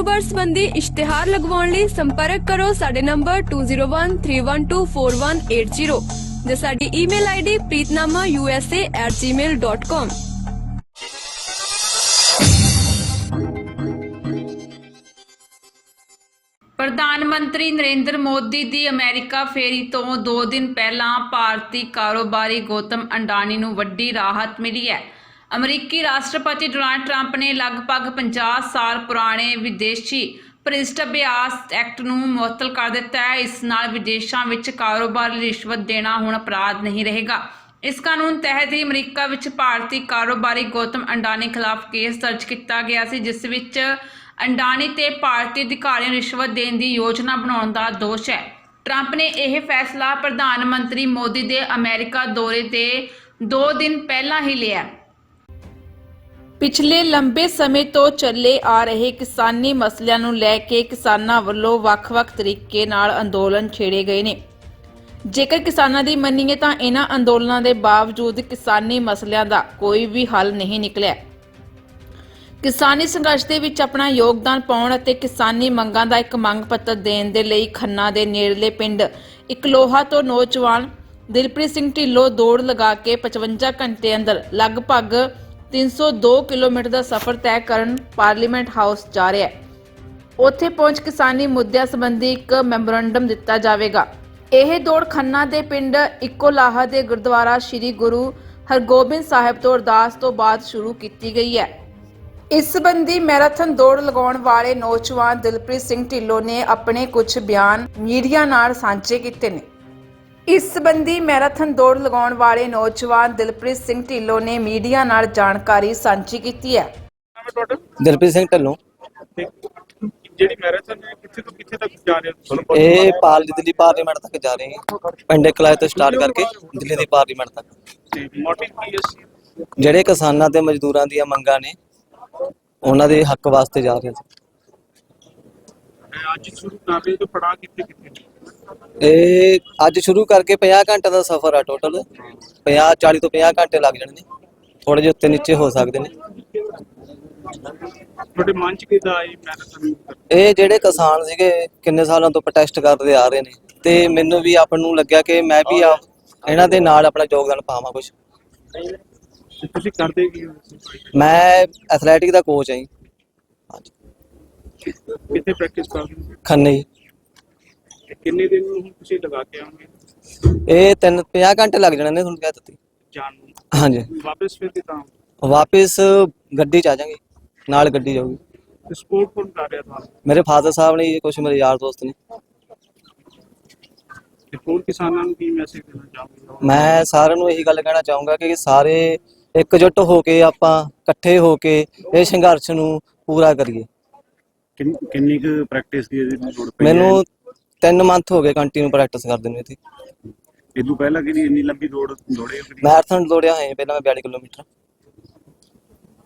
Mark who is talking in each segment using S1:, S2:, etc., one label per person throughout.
S1: ਕਾਰੋਬਾਰ ਸੰਬੰਧੀ ਇਸ਼ਤਿਹਾਰ ਲਗਵਾਉਣ ਲਈ ਸੰਪਰਕ ਕਰੋ ਸਾਡੇ ਨੰਬਰ 2013124180 ਜਾਂ ਸਾਡੀ ਈਮੇਲ ਆਈਡੀ preetnamausa@gmail.com
S2: ਪ੍ਰਧਾਨ ਮੰਤਰੀ ਨਰਿੰਦਰ ਮੋਦੀ ਦੀ ਅਮਰੀਕਾ ਫੇਰੀ ਤੋਂ 2 ਦਿਨ ਪਹਿਲਾਂ ਭਾਰਤੀ ਕਾਰੋਬਾਰੀ ਗੌਤਮ ਅੰਡਾਨੀ ਨੂੰ ਵੱਡੀ ਰਾਹਤ ਮਿਲੀ ਹੈ। ਅਮਰੀਕੀ ਰਾਸ਼ਟਰਪਤੀ ਡੋਨਾਲਡ ਟਰੰਪ ਨੇ ਲਗਭਗ 50 ਸਾਲ ਪੁਰਾਣੇ ਵਿਦੇਸ਼ੀ ਭ੍ਰਿਸ਼ਟ ਅਭਿਆਸ ਐਕਟ ਨੂੰ ਮੁਅੱਤਲ ਕਰ ਦਿੱਤਾ ਹੈ। ਇਸ ਨਾਲ ਵਿਦੇਸ਼ਾਂ ਵਿੱਚ ਕਾਰੋਬਾਰ ਰਿਸ਼ਵਤ ਦੇਣਾ ਹੁਣ ਅਪਰਾਧ ਨਹੀਂ ਰਹੇਗਾ। ਇਸ ਕਾਨੂੰਨ ਤਹਿਤ ਹੀ ਅਮਰੀਕਾ ਵਿੱਚ ਭਾਰਤੀ ਕਾਰੋਬਾਰੀ ਗੌਤਮ ਅੰਡਾਨੀ ਖਿਲਾਫ ਕੇਸ ਦਰਜ ਕੀਤਾ ਗਿਆ ਸੀ, ਜਿਸ ਵਿੱਚ ਅੰਡਾਨੀ ਤੇ ਭਾਰਤੀ ਅਧਿਕਾਰੀਆਂ ਨੂੰ ਰਿਸ਼ਵਤ ਦੇਣ ਦੀ ਯੋਜਨਾ ਬਣਾਉਣ ਦਾ ਦੋਸ਼ ਹੈ। ਟਰੰਪ ਨੇ ਇਹ ਫੈਸਲਾ ਪ੍ਰਧਾਨ ਮੰਤਰੀ ਮੋਦੀ ਦੇ ਅਮਰੀਕਾ ਦੌਰੇ ਦੇ 2 ਦਿਨ ਪਹਿਲਾਂ ਹੀ ਲਿਆ। ਪਿਛਲੇ ਲੰਬੇ ਸਮੇਂ ਤੋਂ ਚੱਲੇ ਆ ਰਹੇ ਕਿਸਾਨੀ ਮਸਲਿਆਂ ਨੂੰ ਲੈ ਕੇ ਕਿਸਾਨਾਂ ਵੱਲੋਂ ਵੱਖ-ਵੱਖ ਤਰੀਕੇ ਨਾਲ ਅੰਦੋਲਨ ਛੇੜੇ ਗਏ ਨੇ। ਜੇਕਰ ਕਿਸਾਨਾਂ ਦੀ ਮੰਨੀਏ ਤਾਂ ਇਹਨਾਂ ਅੰਦੋਲਨਾਂ ਦੇ ਬਾਵਜੂਦ ਕਿਸਾਨੀ ਮਸਲਿਆਂ ਦਾ ਕੋਈ ਵੀ ਹੱਲ ਨਹੀਂ ਨਿਕਲਿਆ। ਕਿਸਾਨੀ ਸੰਘਰਸ਼ ਦੇ ਵਿੱਚ ਆਪਣਾ ਯੋਗਦਾਨ ਪਾਉਣ ਅਤੇ ਕਿਸਾਨੀ ਮੰਗਾਂ ਦਾ ਇੱਕ ਮੰਗ ਪੱਤਰ ਦੇਣ ਦੇ ਲਈ ਖੰਨਾ ਦੇ ਨੇੜਲੇ ਪਿੰਡ ਇਕਲੋਹਾ ਤੋਂ ਨੌਜਵਾਨ ਦਿਲਪ੍ਰੀਤ ਸਿੰਘ ਢਿੱਲੋਂ ਦੌੜ ਲਗਾ ਕੇ 55 ਘੰਟੇ ਅੰਦਰ ਲਗਭਗ 302 ਕਿਲੋਮੀਟਰ ਦਾ ਸਫ਼ਰ ਤੈਅ ਕਰਨ ਪਾਰਲੀਮੈਂਟ ਹਾਊਸ ਜਾ ਰਿਹਾ ਹੈ। ਉੱਥੇ ਪਹੁੰਚ ਕਿਸਾਨੀ ਮੁੱਦਿਆਂ ਸੰਬੰਧੀ ਇੱਕ ਮੈਮੋਰੰਡਮ ਦਿੱਤਾ ਜਾਵੇਗਾ। ਇਹ ਦੌੜ ਖੰਨਾ ਦੇ ਪਿੰਡ ਇਕੋਲਾਹਾ ਦੇ ਗੁਰਦੁਆਰਾ ਸ੍ਰੀ ਗੁਰੂ ਹਰਗੋਬਿੰਦ ਸਾਹਿਬ ਤੋਂ ਅਰਦਾਸ ਤੋਂ ਬਾਅਦ ਸ਼ੁਰੂ ਕੀਤੀ ਗਈ ਹੈ। ਇਸ ਸੰਬੰਧੀ ਮੈਰਾਥਨ ਦੌੜ ਲਗਾਉਣ ਵਾਲੇ ਨੌਜਵਾਨ ਦਿਲਪ੍ਰੀਤ ਸਿੰਘ ਢਿੱਲੋਂ ਨੇ ਆਪਣੇ ਕੁਝ ਬਿਆਨ ਮੀਡੀਆ ਨਾਲ ਸਾਂਝੇ ਕੀਤੇ ਨੇ। ਇਸ ਸੰਬੰਧੀ ਮੈਰਾਥਨ ਦੌੜ ਲਗਾਉਣ ਵਾਲੇ ਨੌਜਵਾਨ ਦਿਲਪ੍ਰੀਤ ਸਿੰਘ ਢਿੱਲੋਂ ਨੇ ਮੀਡੀਆ ਨਾਲ ਜਾਣਕਾਰੀ ਸਾਂਝੀ ਕੀਤੀ ਹੈ।
S3: ਨਾਮ ਹੈ ਤੁਹਾਡਾ?
S4: ਦਿਲਪ੍ਰੀਤ ਸਿੰਘ ਢੱਲੋਂ।
S3: ਤੇ ਜਿਹੜੀ ਮੈਰਾਥਨ ਹੈ ਕਿੱਥੇ ਤੋਂ ਕਿੱਥੇ ਤੱਕ ਜਾ ਰਹੇ ਹੋ? ਤੁਹਾਨੂੰ ਪਤਾ
S4: ਇਹ ਪਾਲ ਦਿੱਲੀ ਪਾਰਲੀਮੈਂਟ ਤੱਕ ਜਾ ਰਹੇ ਹਾਂ। ਪਿੰਡੇ ਕਲਾਏ ਤੋਂ ਸਟਾਰਟ ਕਰਕੇ ਦਿੱਲੀ ਦੀ ਪਾਰਲੀਮੈਂਟ ਤੱਕ।
S3: ਤੇ ਮੋਟਿਵ ਕੀ ਹੈ ਇਸ
S4: ਜਿਹੜੇ ਕਿਸਾਨਾਂ ਤੇ ਮਜ਼ਦੂਰਾਂ ਦੀਆਂ ਮੰਗਾਂ ਨੇ ਉਹਨਾਂ ਦੇ ਹੱਕ ਵਾਸਤੇ ਜਾ ਰਹੇ ਹਾਂ
S3: ਅੱਜ ਸ਼ੁਰੂ ਕਰ ਰਹੇ ਹੋ ਤਾਂ ਪੜਾ ਕਿੱਥੇ ਕਿੱਥੇ?
S4: ਇਹ ਅੱਜ ਸ਼ੁਰੂ ਕਰਕੇ 50 ਘੰਟੇ ਦਾ ਸਫ਼ਰ ਆ ਟੋਟਲ 50 40 ਤੋਂ 50 ਘੰਟੇ ਲੱਗ ਜਾਣੇ ਨੇ। ਥੋੜੇ ਜਿਹੇ ਉੱਤੇ ਨੀਚੇ ਹੋ ਸਕਦੇ ਨੇ।
S3: ਤੁਹਾਡੇ ਮਨ ਚ ਕਿਦਾਂ ਆਈ ਮੈਰਾਥਨ
S4: ਇਹ ਜਿਹੜੇ ਕਿਸਾਨ ਸੀਗੇ ਕਿੰਨੇ ਸਾਲਾਂ ਤੋਂ ਪ੍ਰੋਟੈਸਟ ਕਰਦੇ ਆ ਰਹੇ ਨੇ। ਤੇ ਮੈਨੂੰ ਵੀ ਆਪ ਨੂੰ ਲੱਗਿਆ ਕਿ ਮੈਂ ਵੀ ਆ ਇਹਨਾਂ ਦੇ ਨਾਲ ਆਪਣਾ ਯੋਗਦਾਨ ਪਾਵਾਂ ਕੁਝ
S3: ਤੁਸੀਂ ਕਰਦੇ ਕੀ ਹੋ?
S4: ਮੈਂ ਐਥਲੈਟਿਕ ਦਾ ਕੋਚ ਹਾਂ ਜੀ।
S3: ਕਿੱਥੇ ਪ੍ਰੈਕਟਿਸ ਕਰਦੇ
S4: ਖੰਨੇ
S3: ਕਿੰਨੇ ਦਿਨ ਨੂੰ ਹੁਣ ਤੁਸੀਂ ਲਗਾ ਕੇ ਆਉਂਗੇ
S4: ਇਹ ਤਿੰਨ 50 ਘੰਟੇ ਲੱਗ ਜਾਣੇ ਨੇ ਤੁਹਾਨੂੰ ਕਹਿ ਦਿੱਤੀ।
S3: ਜਾਣ ਨੂੰ।
S4: ਹਾਂਜੀ।
S3: ਵਾਪਸ ਫਿਰ ਕਿਦਾਂ
S4: ਵਾਪਿਸ ਗੱਡੀ ਚ ਆ ਜਾਾਂਗੇ ਨਾਲ ਗੱਡੀ ਜਾਊਗੀ।
S3: ਸਪੋਰਟ ਕੌਣ ਕਰ ਰਿਹਾ ਤੁਹਾਨੂੰ
S4: ਮੇਰੇ ਫਾਦਰ ਸਾਹਿਬ ਨੇ ਕੁਝ ਮੇਰੇ ਯਾਰ ਦੋਸਤ ਨੇ।
S3: ਤੇ ਹੋਰ ਕਿਸਾਨਾਂ ਨੂੰ ਕੀ ਮੈਸੇਜ ਦੇਣਾ ਚਾਹੋਗੇ?
S4: ਮੈਂ ਸਾਰਿਆਂ ਨੂੰ ਇਹੀ ਗੱਲ ਕਹਿਣਾ ਚਾਹੂੰਗਾ ਕਿ ਸਾਰੇ ਇਕਜੁੱਟ ਹੋ ਕੇ ਆਪਾਂ ਇਕੱਠੇ ਹੋ ਕੇ ਇਹ ਸੰਘਰਸ਼ ਨੂੰ ਪੂਰਾ ਕਰੀਏ।
S5: ਕਿੰਨ- ਕਿੰਨੀ ਕੁ ਪ੍ਰੈਕਟਿਸ ਦੀ ਇਹਦੀ ਲੋੜ ਪਈ
S4: ਮੈਨੂੰ 3 ਮੰਥ ਹੋ ਗਏ ਕੰਟੀਨਿਊ ਪ੍ਰੈਕਟਿਸ ਕਰਦੇ ਨੂੰ ਇੱਥੇ।
S5: ਇਹ ਤੋਂ ਪਹਿਲਾਂ ਕਿਹਦੀ ਇੰਨੀ ਲੰਬੀ ਦੌੜ ਦੌੜੇ ਹੋ ਕਦੀ?
S4: ਮੈਰਾਥਨ ਦੌੜਿਆ ਹੈ ਪਹਿਲਾਂ ਮੈਂ 42 ਕਿਲੋਮੀਟਰ।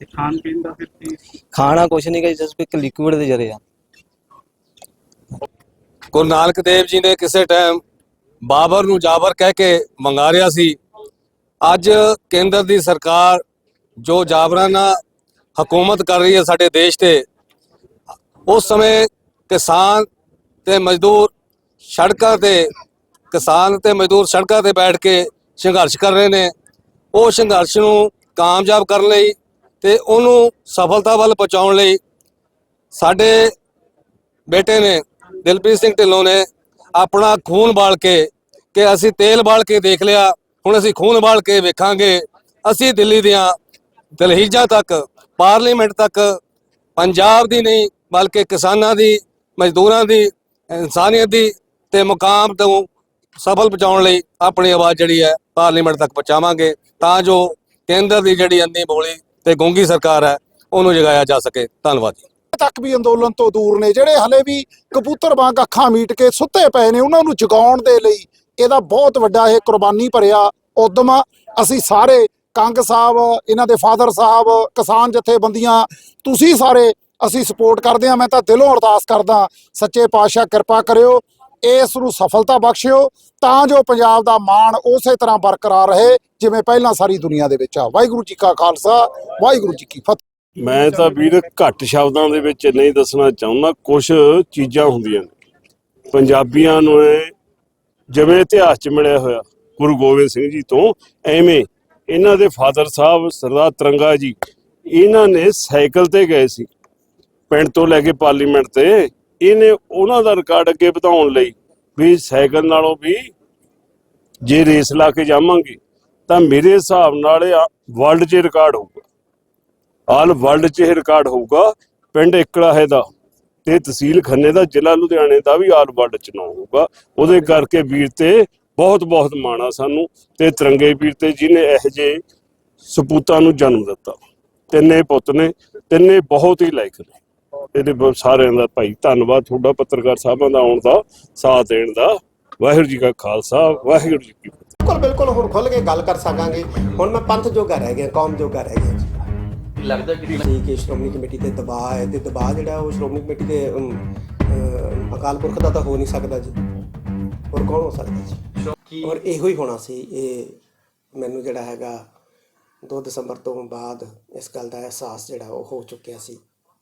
S3: ਤੇ ਖਾਣ ਪੀਣ ਦਾ ਫਿਰ ਕੀ?
S4: ਖਾਣਾ ਕੁਛ ਨਹੀਂ ਕਿ ਜਸਟ ਇੱਕ ਲਿਕੁਇਡ ਦੇ ਜਰੇ ਆ।
S6: ਗੁਰੂ ਨਾਨਕ ਦੇਵ ਜੀ ਨੇ ਕਿਸੇ ਟਾਈਮ ਬਾਬਰ ਨੂੰ ਜਾਬਰ ਕਹਿ ਕੇ ਮੰਗਾ ਰਿਆ ਸੀ ਅੱਜ ਕੇਂਦਰ ਦੀ ਸਰਕਾਰ ਜੋ ਜਾਬਰਾਨਾ ਹਕੂਮਤ ਕਰ ਰਹੀ ਹੈ ਸਾਡੇ ਦੇਸ਼ ਤੇ ਉਸ ਸਮੇਂ ਕਿਸਾਨ ਤੇ ਮਜ਼ਦੂਰ ਸੜਕਾਂ ਤੇ, ਕਿਸਾਨ ਤੇ ਮਜ਼ਦੂਰ ਸੜਕਾਂ ਤੇ ਬੈਠ ਕੇ ਸੰਘਰਸ਼ ਕਰ ਰਹੇ ਨੇ। ਉਹ ਸੰਘਰਸ਼ ਨੂੰ ਕਾਮਯਾਬ ਕਰਨ ਲਈ ਤੇ ਉਹਨੂੰ ਸਫਲਤਾ ਵੱਲ ਪਹੁੰਚਾਉਣ ਲਈ ਸਾਡੇ ਬੇਟੇ ਨੇ, ਦਿਲਪ੍ਰੀਤ ਸਿੰਘ ਢਿੱਲੋਂ ਨੇ ਆਪਣਾ ਖੂਨ ਬਾਲ ਕੇ ਕਿ ਅਸੀਂ ਤੇਲ ਬਾਲ ਕੇ ਦੇਖ ਲਿਆ, ਹੁਣ ਅਸੀਂ ਖੂਨ ਬਾਲ ਕੇ ਵੇਖਾਂਗੇ। ਅਸੀਂ ਦਿੱਲੀ ਦੀਆਂ ਦਲਹੀਜਾਂ ਤੱਕ, ਪਾਰਲੀਮੈਂਟ ਤੱਕ, ਪੰਜਾਬ ਦੀ ਨਹੀਂ, ਬਲਕਿ ਕਿਸਾਨਾਂ ਦੀ, ਮਜ਼ਦੂਰਾਂ ਦੀ, ਇਨਸਾਨੀਅਤ ਦੀ ਤੇ ਮੁਕਾਮ ਤੋਂ ਸਫਲ ਪਹੁੰਚਾਉਣ ਲਈ ਆਪਣੀ ਆਵਾਜ਼ ਜਿਹੜੀ ਹੈ ਪਾਰਲੀਮੈਂਟ ਤੱਕ ਪਹੁੰਚਾਵਾਂਗੇ ਤਾਂ ਜੋ ਕੇਂਦਰ ਦੀ ਜਿਹੜੀ ਅੰਨੀ ਬੋਲੀ ਤੇ ਗੁੰਗੀ ਸਰਕਾਰ ਹੈ, ਉਹਨੂੰ ਜਗਾਇਆ ਜਾ ਸਕੇ। ਧੰਨਵਾਦ ਜੀ।
S7: ਤੱਕ ਵੀ ਅੰਦੋਲਨ ਤੋਂ ਦੂਰ ਨੇ, ਜਿਹੜੇ ਹਲੇ ਵੀ ਕਬੂਤਰ ਵਾਂਗ ਅੱਖਾਂ ਮੀਟ ਕੇ ਸੁੱਤੇ ਪਏ ਨੇ, ਉਹਨਾਂ ਨੂੰ ਜਗਾਉਣ ਦੇ ਲਈ ਇਹਦਾ ਬਹੁਤ ਵੱਡਾ ਇਹ ਕੁਰਬਾਨੀ ਭਰਿਆ ਉਦਮ ਆ। ਅਸੀਂ ਸਾਰੇ ਕੰਗ ਸਾਹਿਬ, ਇਹਨਾਂ ਦੇ ਫਾਦਰ ਸਾਹਿਬ, ਕਿਸਾਨ ਜਥੇਬੰਦੀਆਂ, ਤੁਸੀਂ ਸਾਰੇ ਅਸੀਂ ਸਪੋਰਟ ਕਰਦੇ ਆ ਮੈਂ ਤਾਂ ਦਿਲੋਂ ਅਰਦਾਸ ਕਰਦਾ ਸੱਚੇ ਪਾਤਸ਼ਾਹ ਕਿਰਪਾ ਕਰਿਓ। ਇਸ ਨੂੰ ਸਫਲਤਾ ਬਖਸ਼ਿਓ, ਤਾਂ ਜੋ ਪੰਜਾਬ ਦਾ ਮਾਣ ਉਸੇ ਤਰ੍ਹਾਂ ਬਰਕਰਾਰ ਰਹੇ, ਜਿਵੇਂ ਪਹਿਲਾਂ ਸਾਰੀ ਦੁਨੀਆ ਦੇ ਵਿੱਚ ਆ। ਵਾਹਿਗੁਰੂ ਜੀ ਕਾ ਖਾਲਸਾ, ਵਾਹਿਗੁਰੂ ਜੀ ਕੀ ਫਤਿਹ।
S8: ਮੈਂ ਤਾਂ ਵੀਰ ਘੱਟ ਸ਼ਬਦਾਂ ਦੇ ਵਿੱਚ ਨਹੀਂ ਦੱਸਣਾ ਚਾਹੁੰਦਾ ਕੁਝ ਚੀਜ਼ਾਂ ਹੁੰਦੀਆਂ ਨੇ। ਪੰਜਾਬੀਆਂ ਨੂੰ ਜਿਵੇਂ ਇਤਿਹਾਸ 'ਚ ਮਿਲਿਆ ਹੋਇਆ, ਗੁਰੂ ਗੋਬਿੰਦ ਸਿੰਘ ਜੀ ਤੋਂ, ਐਵੇਂ ਇਹਨਾਂ ਦੇ ਫਾਦਰ ਸਾਹਿਬ ਸਰਦਾਰ ਤਿਰੰਗਾ ਜੀ, ਇਹਨਾਂ ਨੇ ਸਾਈਕਲ ਤੇ ਗਏ ਸੀ, ਪਿੰਡ ਤੋਂ ਲੈ ਕੇ ਪਾਰਲੀਮੈਂਟ ਤੇ। ਇਹਨੇ ਉਹਨਾਂ ਦਾ ਰਿਕਾਰਡ ਅੱਗੇ ਵਧਾਉਣ ਲਈ ਵੀ ਸਾਈਕਲ ਨਾਲੋਂ ਵੀ ਜੇ ਰੇਸ ਲਾ ਕੇ ਜਾਵਾਂਗੇ, ਤਾਂ ਮੇਰੇ ਹਿਸਾਬ ਨਾਲ ਇਹ ਵਰਲਡ 'ਚ ਰਿਕਾਰਡ ਹੋਊਗਾ। ਆਲ ਵਰਲਡ 'ਚ ਇਹ ਰਿਕਾਰਡ ਹੋਊਗਾ, ਪਿੰਡ ਇਕੜਾਹੇ ਦਾ ਤੇ ਤਹਿਸੀਲ ਖੰਨੇ ਦਾ, ਜ਼ਿਲ੍ਹਾ ਲੁਧਿਆਣੇ ਦਾ ਵੀ ਆਲ ਵਰਲਡ 'ਚ ਨਾਮ ਹੋਊਗਾ। ਉਹਦੇ ਕਰਕੇ ਵੀਰ ਤੇ ਬਹੁਤ ਬਹੁਤ ਮਾਣਾ ਸਾਨੂੰ ਤੇ ਤਿਰੰਗੇ ਵੀਰ ਤੇ ਜਿਹਨੇ ਇਹੋ ਜਿਹੇ ਸਪੂਤਾਂ ਨੂੰ ਜਨਮ ਦਿੱਤਾ। ਤਿੰਨੇ ਪੁੱਤ ਨੇ, ਤਿੰਨੇ ਬਹੁਤ ਹੀ ਲਾਇਕ ਨੇ। ਇਹਦੇ ਸਾਰਿਆਂ ਦਾ ਭਾਈ ਧੰਨਵਾਦ ਤੁਹਾਡਾ ਪੱਤਰਕਾਰ ਸਾਹਿਬਾਂ ਦਾ ਆਉਣ ਦਾ ਸਾਥ ਦੇਣ ਦਾ। ਵਾਹਿਗੁਰੂ ਜੀ ਕਾ ਖਾਲਸਾ ਵਾਹਿਗੁਰੂ ਜੀ ਕੀ ਫਤਿਹ।
S9: ਬਿਲਕੁਲ ਬਿਲਕੁਲ ਹੁਣ ਖੁੱਲ ਕੇ ਗੱਲ ਕਰ ਸਕਾਂਗੇ। ਹੁਣ ਮੈਂ ਪੰਥ ਜੋਗਾ ਰਹਿ ਗਿਆ ਕੌਮ ਜੋਗਾ ਰਹਿ ਗਿਆ ਜੀ।
S10: ਲੱਗਦਾ ਕਿ
S9: ਕਿ ਸ਼੍ਰੋਮਣੀ ਕਮੇਟੀ ਤੇ ਦਬਾਅ ਹੈ ਤੇ ਦਬਾਅ ਜਿਹੜਾ ਉਹ ਸ਼੍ਰੋਮਣੀ ਕਮੇਟੀ ਦੇ ਅਕਾਲ ਪੁਰਖ ਦਾ ਤਾਂ ਹੋ ਨਹੀਂ ਸਕਦਾ ਜੀ। ਹੋਰ ਕੌਣ ਹੋ ਸਕਦਾ ਜੀ?
S10: ਕੀ
S9: ਔਰ ਇਹੋ ਹੀ ਹੋਣਾ ਸੀ ਇਹ ਮੈਨੂੰ ਜਿਹੜਾ ਹੈਗਾ 2 ਦਸੰਬਰ ਤੋਂ ਬਾਅਦ ਇਸ ਗੱਲ ਦਾ ਅਹਿਸਾਸ ਜਿਹੜਾ ਉਹ ਹੋ ਚੁੱਕਿਆ ਸੀ।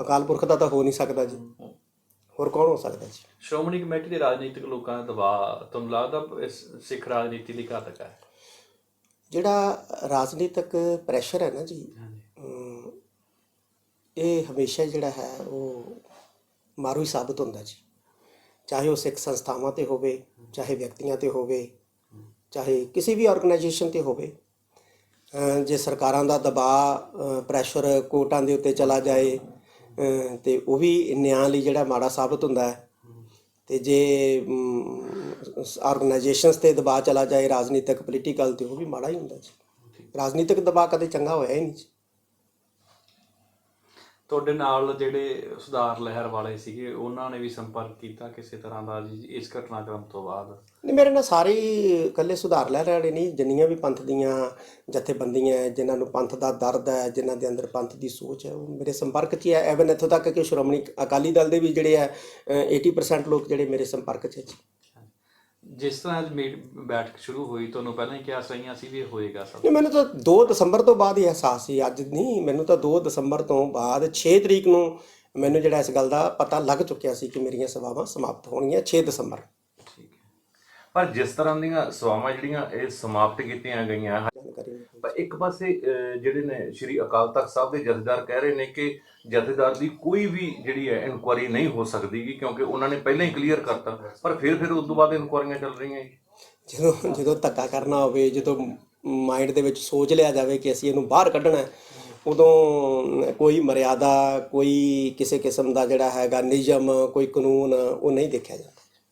S9: ਅਕਾਲ ਪੁਰਖ ਦਾ ਤਾਂ ਹੋ ਨਹੀਂ ਸਕਦਾ ਜੀ। ਹੋਰ ਕੌਣ ਹੋ ਸਕਦਾ ਜੀ?
S10: ਸ਼੍ਰੋਮਣੀ ਕਮੇਟੀ ਦੇ ਰਾਜਨੀਤਿਕ ਲੋਕਾਂ ਦਾ ਦਬਾਅ ਤੁਹਾਨੂੰ ਲੱਗਦਾ ਇਸ ਸਿੱਖ ਰਾਜਨੀਤੀ ਲਈ ਘਾਤਕ ਹੈ?
S9: ਜਿਹੜਾ ਰਾਜਨੀਤਿਕ ਪ੍ਰੈਸ਼ਰ ਹੈ ਨਾ ਜੀ ਇਹ ਹਮੇਸ਼ਾ ਜਿਹੜਾ ਹੈ ਉਹ ਮਾਰੂ ਹੀ ਸਾਬਤ ਹੁੰਦਾ ਜੀ। ਚਾਹੇ ਉਹ ਸਿੱਖ ਸੰਸਥਾਵਾਂ ਤੇ ਹੋਵੇ ਚਾਹੇ ਵਿਅਕਤੀਆਂ ਤੇ ਹੋਵੇ ਚਾਹੇ ਕਿਸੇ ਵੀ ਆਰਗੇਨਾਈਜੇਸ਼ਨ ਤੇ ਹੋਵੇ ਜੇ ਸਰਕਾਰਾਂ ਦਾ ਦਬਾਅ ਪ੍ਰੈਸ਼ਰ ਕੋਰਟਾਂ ਦੇ ਉੱਤੇ ਚਲਾ ਜਾਏ ਅ, ਤੇ ਉਹ ਵੀ ਨਿਆਂ ਲਈ ਜਿਹੜਾ ਮਾੜਾ ਸਾਬਤ ਹੁੰਦਾ ਹੈ। ਤੇ ਜੇ ਆਰਗੇਨਾਈਜੇਸ਼ਨਸ ਤੇ ਦਬਾਅ ਚਲਾ ਜਾਏ ਰਾਜਨੀਤਿਕ ਪੋਲੀਟੀਕਲ ਤੇ ਉਹ ਵੀ ਮਾੜਾ ਹੀ ਹੁੰਦਾ ਜੀ। ਰਾਜਨੀਤਿਕ ਦਬਾਅ ਕਦੇ ਚੰਗਾ ਹੋਇਆ ਹੀ ਨਹੀਂ ਜੀ।
S10: ਤੁਹਾਡੇ ਨਾਲ ਜਿਹੜੇ ਸੁਧਾਰ ਲਹਿਰ ਵਾਲੇ ਸੀਗੇ ਉਹਨਾਂ ਨੇ ਵੀ ਸੰਪਰਕ ਕੀਤਾ ਕਿਸੇ ਤਰ੍ਹਾਂ ਦਾ ਜੀ ਇਸ ਘਟਨਾਕ੍ਰਮ ਤੋਂ ਬਾਅਦ?
S9: ਨਹੀਂ ਮੇਰੇ ਨਾਲ ਸਾਰੇ ਇਕੱਲੇ ਸੁਧਾਰ ਲੈ ਰਹੇ ਨਹੀਂ ਜਿੰਨੀਆਂ ਵੀ ਪੰਥ ਦੀਆਂ ਜਥੇਬੰਦੀਆਂ ਜਿਨ੍ਹਾਂ ਨੂੰ ਪੰਥ ਦਾ ਦਰਦ ਹੈ ਜਿਨ੍ਹਾਂ ਦੇ ਅੰਦਰ ਪੰਥ ਦੀ ਸੋਚ ਹੈ ਉਹ ਮੇਰੇ ਸੰਪਰਕ 'ਚ ਹੀ ਐਵਨ ਇੱਥੋਂ ਤੱਕ ਕਿ ਸ਼੍ਰੋਮਣੀ ਅਕਾਲੀ ਦਲ ਦੇ ਵੀ ਜਿਹੜੇ ਹੈ ਅ, 80% ਲੋਕ ਜਿਹੜੇ ਮੇਰੇ ਸੰਪਰਕ 'ਚ ਹੈ
S10: ਜਿਸ ਤਰ੍ਹਾਂ ਅੱਜ ਮੀਟ ਬੈਠਕ ਸ਼ੁਰੂ ਹੋਈ ਤੁਹਾਨੂੰ ਪਹਿਲਾਂ ਹੀ ਕਿਹਾ ਸਹੀਆਂ ਸੀ ਵੀ ਹੋਏਗਾ ਸਭ।
S9: ਨਹੀਂ ਮੈਨੂੰ ਤਾਂ 2 ਦਸੰਬਰ ਤੋਂ ਬਾਅਦ ਹੀ ਅਹਿਸਾਸ ਸੀ ਅੱਜ ਨਹੀਂ ਮੈਨੂੰ ਤਾਂ 2 ਦਸੰਬਰ ਤੋਂ ਬਾਅਦ 6 ਤਰੀਕ ਨੂੰ ਮੈਨੂੰ ਜਿਹੜਾ ਇਸ ਗੱਲ ਦਾ ਪਤਾ ਲੱਗ ਚੁੱਕਿਆ ਸੀ ਕਿ ਮੇਰੀਆਂ ਸੇਵਾਵਾਂ ਸਮਾਪਤ ਹੋਣਗੀਆਂ 6 ਦਸੰਬਰ।
S5: ਪਰ ਜਿਸ ਤਰ੍ਹਾਂ ਦੀਆਂ ਸੇਵਾਵਾਂ ਜਿਹੜੀਆਂ ਇਹ ਸਮਾਪਤ ਕੀਤੀਆਂ ਗਈਆਂ। ਪਰ ਇੱਕ ਪਾਸੇ ਜਿਹੜੇ ਨੇ ਸ਼੍ਰੀ ਅਕਾਲ ਤਖਤ ਸਾਹਿਬ ਦੇ ਜਥੇਦਾਰ ਕਹਿ ਰਹੇ ਨੇ ਕਿ ਜਥੇਦਾਰ ਦੀ ਕੋਈ ਵੀ ਜਿਹੜੀ ਹੈ ਇਨਕੁਆਰੀ ਨਹੀਂ ਹੋ ਸਕਦੀ ਕਿਉਂਕਿ ਉਹਨਾਂ ਨੇ ਪਹਿਲਾਂ ਹੀ ਕਲੀਅਰ ਕਰਤਾ ਪਰ ਫਿਰ ਫਿਰ ਉਸ ਤੋਂ ਬਾਅਦ ਇਨਕੁਆਰੀਆਂ ਚੱਲ ਰਹੀਆਂ ਜੀ
S9: ਜਦੋਂ ਜਦੋਂ ਧੱਕਾ ਕਰਨਾ ਹੋਵੇ ਜਦੋਂ ਮਾਈਂਡ ਦੇ ਵਿੱਚ ਸੋਚ ਲਿਆ ਜਾਵੇ ਕਿ ਅਸੀਂ ਇਹਨੂੰ ਬਾਹਰ ਕੱਢਣਾ ਹੈ ਉਦੋਂ ਕੋਈ ਮਰਿਆਦਾ ਕੋਈ ਕਿਸੇ ਕਿਸਮ ਦਾ ਜਿਹੜਾ ਹੈਗਾ ਨਿਯਮ ਕੋਈ ਕਾਨੂੰਨ ਉਹ ਨਹੀਂ ਦੇਖਿਆ ਜਾਂਦਾ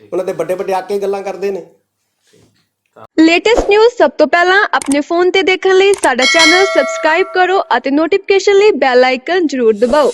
S9: ਉਹਨਾਂ ਦੇ ਵੱਡੇ ਵੱਡੇ ਆਕੇ ਗੱਲਾਂ ਕਰਦੇ ਨੇ।
S1: ਲੇਟੈਸਟ ਨਿਊਜ਼ ਸਭ ਤੋਂ ਪਹਿਲਾਂ ਆਪਣੇ ਫੋਨ ਤੇ ਦੇਖਣ ਲਈ ਸਾਡਾ ਚੈਨਲ ਸਬਸਕ੍ਰਾਈਬ ਕਰੋ ਅਤੇ ਨੋਟੀਫਿਕੇਸ਼ਨ ਲਈ ਬੈਲ ਆਈਕਨ ਜ਼ਰੂਰ ਦਬਾਓ।